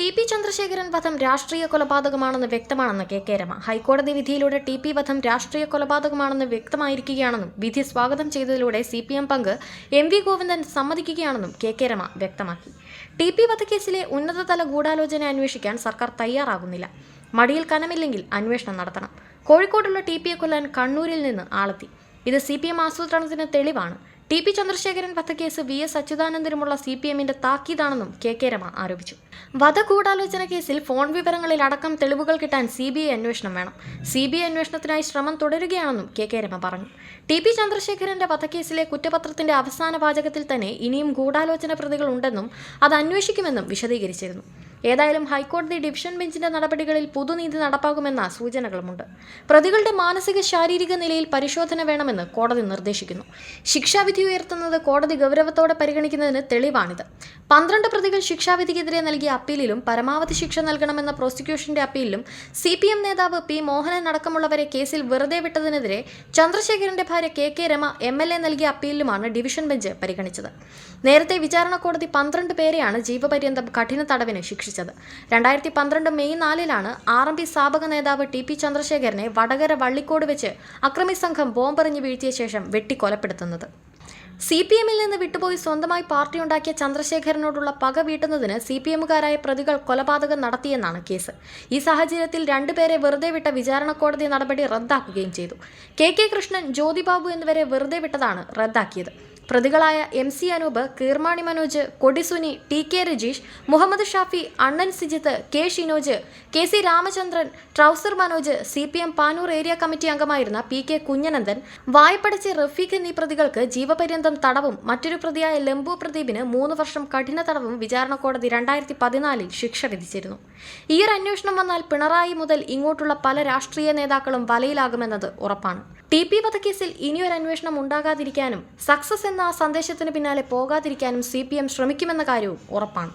T P Chandrasekharan വധം രാഷ്ട്രീയ കൊലപാതകമാണെന്ന് വ്യക്തമാണെന്ന് കെ കെ രമ. ഹൈക്കോടതി വിധിയിലൂടെ ടി പി വധം രാഷ്ട്രീയ കൊലപാതകമാണെന്ന് വ്യക്തമായിരിക്കുകയാണെന്നും വിധി സ്വാഗതം ചെയ്തതിലൂടെ സി പി എം പങ്ക് എം വി ഗോവിന്ദൻ സമ്മതിക്കുകയാണെന്നും കെ കെ രമ വ്യക്തമാക്കി. ടി പി വധക്കേസിലെ ഉന്നതതല ഗൂഢാലോചന അന്വേഷിക്കാൻ സർക്കാർ തയ്യാറാകുന്നില്ല. മടിയിൽ കനമില്ലെങ്കിൽ അന്വേഷണം നടത്തണം. കോഴിക്കോടുള്ള ടി പിയെ കൊല്ലാൻ കണ്ണൂരിൽ നിന്ന് ആളെത്തി. ഇത് സി പി എം ആസൂത്രണത്തിന് തെളിവാണ്. ടി പി ചന്ദ്രശേഖരൻ വധക്കേസ് വി എസ് അച്യുതാനന്ദനുമുള്ള സി പി എമ്മിന്റെ താക്കീതാണെന്നും കെ കെ രമ ആരോപിച്ചു. വധഗൂഢാലോചന കേസിൽ ഫോൺ വിവരങ്ങളിൽ അടക്കം തെളിവുകൾ കിട്ടാൻ സി ബി ഐ അന്വേഷണം വേണം. സി ബി ഐ അന്വേഷണത്തിനായി ശ്രമം തുടരുകയാണെന്നും കെ കെ രമ പറഞ്ഞു. ടി പി ചന്ദ്രശേഖരന്റെ വധക്കേസിലെ കുറ്റപത്രത്തിന്റെ അവസാന വാചകത്തിൽ തന്നെ ഇനിയും ഗൂഢാലോചന പ്രതികൾ ഉണ്ടെന്നും അത് അന്വേഷിക്കുമെന്നും വിശദീകരിച്ചിരുന്നു. ഏതായാലും ഹൈക്കോടതി ഡിവിഷൻ ബെഞ്ചിന്റെ നടപടികളിൽ പുതുനീതി നടപ്പാക്കുമെന്ന സൂചനകളുമുണ്ട്. പ്രതികളുടെ മാനസിക ശാരീരിക നിലയിൽ പരിശോധന വേണമെന്ന് കോടതി നിർദ്ദേശിക്കുന്നു. ശിക്ഷാവിധി ഉയർത്തുന്നത് കോടതി ഗൗരവത്തോടെ പരിഗണിക്കുന്നതിന് തെളിവാണിത്. പന്ത്രണ്ട് പ്രതികൾ ശിക്ഷാവിധിക്കെതിരെ നൽകിയ അപ്പീലിലും പരമാവധി ശിക്ഷ നൽകണമെന്ന പ്രോസിക്യൂഷന്റെ അപ്പീലിലും സി പി എം നേതാവ് പി മോഹനൻ അടക്കമുള്ളവരെ കേസിൽ വെറുതെ വിട്ടതിനെതിരെ ചന്ദ്രശേഖരന്റെ ഭാര്യ K K Rama M L A നൽകിയ അപ്പീലിലുമാണ് ഡിവിഷൻ ബെഞ്ച് പരിഗണിച്ചത്. നേരത്തെ വിചാരണ കോടതി പന്ത്രണ്ട് പേരെയാണ് ജീവപര്യന്തം കഠിന തടവിന് ശിക്ഷിച്ചത് രണ്ടായിരത്തി പന്ത്രണ്ട് മെയ് നാലിലാണ് ആർ എം പി സ്ഥാപക നേതാവ് ടി പി ചന്ദ്രശേഖരനെ വടകര വള്ളിക്കോട് വെച്ച് അക്രമി സംഘം ബോംബെറിഞ്ഞ് വീഴ്ത്തിയ ശേഷം വെട്ടിക്കൊലപ്പെടുത്തുന്നത്. സി പി എമ്മിൽ നിന്ന് വിട്ടുപോയി സ്വന്തമായി പാർട്ടി ഉണ്ടാക്കിയ ചന്ദ്രശേഖരനോടുള്ള പക വീട്ടുന്നതിന് സി പി എമ്മുകാരായ പ്രതികൾ കൊലപാതകം നടത്തിയെന്നാണ് കേസ്. ഈ സാഹചര്യത്തിൽ രണ്ടുപേരെ വെറുതെ വിട്ട വിചാരണ കോടതി നടപടി റദ്ദാക്കുകയും ചെയ്തു. കെ കെ കൃഷ്ണൻ ജ്യോതിബാബു എന്നിവരെ വെറുതെ വിട്ടതാണ് റദ്ദാക്കിയത്. പ്രതികളായ M C Anoop Kirmani Manoj Kodisuni T K Rajeesh Muhammad Shafi Annan Sijith K Shinoj K C Ramachandran trouser Manoj C P M Panoor area committee അംഗമായിരുന്ന പി കെ കുഞ്ഞനന്ദൻ വായ്പടച്ച് റഫീഖ് എന്നീ പ്രതികൾക്ക് ജീവപര്യന്തം തടവും മറ്റൊരു പ്രതിയായ ലംബു പ്രദീപിന് മൂന്ന് വർഷം കഠിന തടവും വിചാരണ കോടതി രണ്ടായിരത്തി പതിനാലിൽ ശിക്ഷ വിധിച്ചിരുന്നു. ഈ ഒരു അന്വേഷണം വന്നാൽ പിണറായി മുതൽ ഇങ്ങോട്ടുള്ള പല രാഷ്ട്രീയ നേതാക്കളും വലയിലാകുമെന്നത് ഉറപ്പാണ്. ടി പി വധക്കേസിൽ ഇനിയൊരു അന്വേഷണം ഉണ്ടാകാതിരിക്കാനും സക്സസ് എന്ന ആ സന്ദേശത്തിന് പിന്നാലെ പോകാതിരിക്കാനും സി പി എം ശ്രമിക്കുമെന്ന കാര്യവും ഉറപ്പാണ്